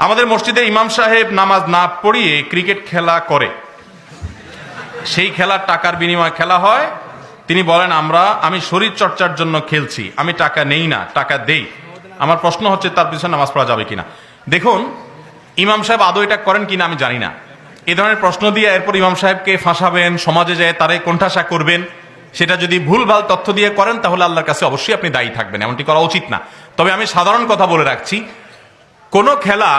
আমাদের মসজিদে ইমাম সাহেব নামাজ না পড়িয়ে ক্রিকেট খেলা করে। সেই খেলার টাকার বিনিময়ে খেলা হয়। তিনি বলেন, আমরা, আমি শরীর চর্চার জন্য খেলছি। আমি টাকা নেই না, টাকা দেই। আমার প্রশ্ন হচ্ছে, তার পিছনে নামাজ পড়া যাবে কিনা? দেখুন, ইমাম সাহেব আদৌ এটা করেন কিনা আমি জানি না। এ ধরনের প্রশ্ন দিয়ে এরপর ইমাম সাহেবকে ফাঁসাবেন, সমাজে যায় তারে কোণঠাসা করবেন। সেটা যদি ভুলভাল তথ্য দিয়ে করেন, তাহলে আল্লাহর কাছে অবশ্যই আপনি দায়ী থাকবেন। এমনটি করা উচিত না। তবে আমি সাধারণ কথা বলে রাখছি কোনো খেলা,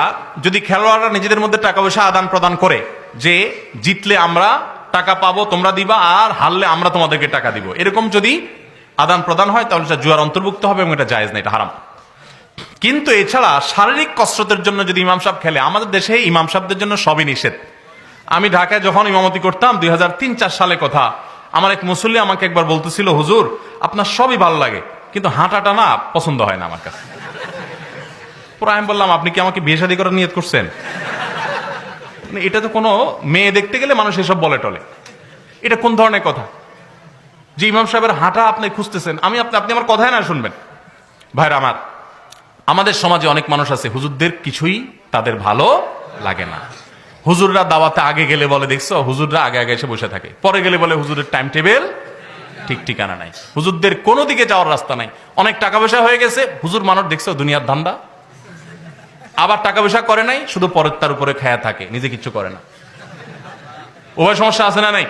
যদি খেলোয়াড়রা নিজেদের মধ্যে টাকা পয়সা আদান প্রদান করে, যে জিতলে আমরা টাকা পাবো, তোমরা দিবা, আর হারলে আমরা তোমাদেরকে টাকা দিব। এরকম যদি আদান প্রদান হয়, তাহলে সেটা জুয়ার অন্তর্ভুক্ত হবে এবং এটা জায়েজ না, এটা হারাম। কিন্তু এছাড়া শারীরিক কসরতের জন্য যদি ইমাম সাহেব খেলে, আমাদের দেশে ইমাম সাহেবদের জন্য সবই নিষেধ। আমি ঢাকায় যখন ইমামতি করতাম, দুই হাজার তিন, চার সালে কথা, আমার এক মুসল্লি আমাকে একবার বলতেছিল, হুজুর, আপনার সবই ভালো লাগে, কিন্তু হাঁটাটা না পছন্দ হয় না আমার কাছে। পরে আমি বললাম, আপনি কি আমাকে বিয়ে শাদী করার নিয়ত করছেন? মানে এটা তো কোনো মেয়ে দেখতে গেলে মানুষ এসব বলে টলে। এটা কোন ধরনের কথা? যে ইমাম সাহেবের হাঁটা আপনি খুঁজতেছেন, আমি আপনি আপনি আমার কথাই না শুনবেন। ভাইরা আমার, আমাদের সমাজে অনেক মানুষ আছে, হুজুরদের কিছুই তাদের ভালো লাগে না। হুজুররা দাওয়াতে আগে গেলে বলে, দেখছ, হুজুররা আগে আগে এসে বসে থাকে। পরে গেলে বলে, হুজুরের টাইম টেবিল ঠিক ঠিকানা নাই। হুজুরদের কোনো দিকে যাওয়ার রাস্তা নাই। অনেক টাকা পয়সা হয়ে গেছে, হুজুর মানুষ, দেখছ, দুনিয়ার ধান্দা আবার টাকা পয়সা করে নাই, শুধু পরের তার উপরে খেয়া থাকে, নিজে কিছু করে না। উভয় সমস্যা আছে না নাই?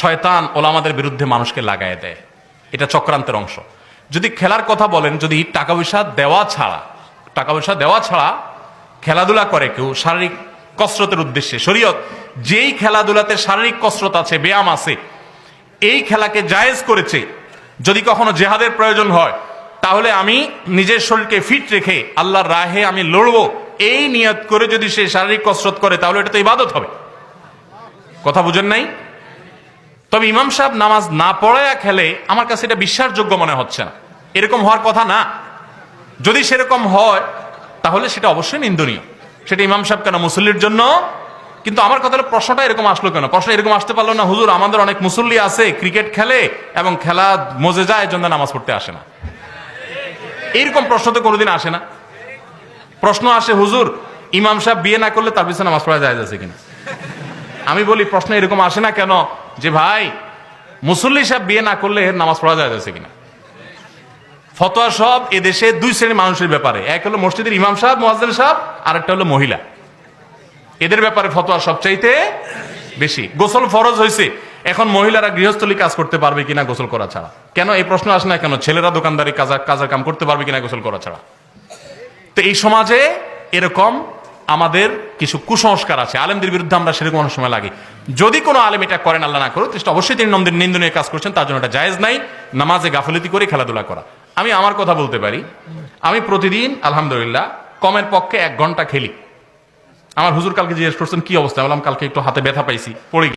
শয়তান ওলামাদের বিরুদ্ধে মানুষকে লাগায় দেয়। এটা চক্রান্তের অংশ। যদি খেলার কথা বলেন, যদি টাকা পয়সা দেওয়া ছাড়া, টাকা পয়সা দেওয়া ছাড়া খেলাধুলা করে কেউ, শারীরিক কসরতের উদ্দেশ্যে, শরীয়ত, যেই খেলাধুলাতে শারীরিক কসরত আছে, ব্যায়াম আছে, এই খেলাকে জায়েজ করেছে, যদি কখনো জেহাদের প্রয়োজন হয় তাহলে আমি নিজের শরীরকে ফিট রেখে আল্লাহর রাহে আমি লড়বো। এই নিয়ত করে যদি সে শারীরিক কসরত করে, তাহলে এটা তো ইবাদত হবে। কথা বুঝেন নাই? তবে ইমাম সাহেব নামাজ না পড়ায়া খেলে আমার কাছে এটা বিশ্বাসযোগ্য মনে হচ্ছে না। এরকম হওয়ার কথা না। যদি সেরকম হয়, তাহলে সেটা অবশ্যই নিন্দনীয়। সেটা ইমাম সাহেব কেন মুসল্লির জন্য? কিন্তু আমার কথা হলো, প্রশ্নটা এরকম আসলো কেন? প্রশ্ন এরকম আসতে পারল না। হুজুর, আমাদের অনেক মুসল্লি আছে, ক্রিকেট খেলে এবং খেলা মজে যায় জন্য নামাজ পড়তে আসে না। এইরকম প্রশ্ন তো কোনোদিন আসে না। প্রশ্ন আসে, হুজুর, ইমাম সাহেব বিয়ে না করলে তার পিছনে নামাজ পড়া যায় যাচ্ছে কিনা? আমি বলি, প্রশ্ন এরকম আসে না কেন যে ভাই, মুসল্লি সাহেব বিয়ে না করলে এর নামাজ পড়া যায় যাচ্ছে কিনা? ফতোয়া সব এদেশে দুই শ্রেণির মানুষের ব্যাপারে। এক হলো মসজিদের ইমাম সাহেব মোয়াজ্জেল সাহেব আর একটা হলো মহিলা। এদের ব্যাপারে ফতোয়া সবচাইতে বেশি। গোসল ফরজ হয়েছে এখন মহিলারা গৃহস্থলী কাজ করতে পারবে কিনা গোসল করা ছাড়া? কেন এই প্রশ্ন আসে না কেন? ছেলেরা দোকানদারি কাজা কাজার কাম করতে পারবে কিনা গোসল করা ছাড়া? তো এই সমাজে এরকম আমাদের কিছু কুসংস্কার আছে। আলেমদের বিরুদ্ধে আমরা সেরকম অনেক সময় লাগে। যদি কোনো আলেম এটা করেন, আল্লাহ না করুক সেটা অবশ্যই তিনি নন্দিন নিন্দনীয় কাজ করছেন, তার জন্য এটা জায়েজ নাই। নামাজে গাফলতি করে খেলাধুলা করা। আমি আমার কথা বলতে পারি। আমি প্রতিদিন, আলহামদুলিল্লাহ, কমের পক্ষে এক ঘণ্টা খেলি। আমার হুজুর কালকে জিজ্ঞেস করছেন, কি অবস্থা? বললাম, কালকে একটু হাতে ব্যথা পাইছি, পড়ে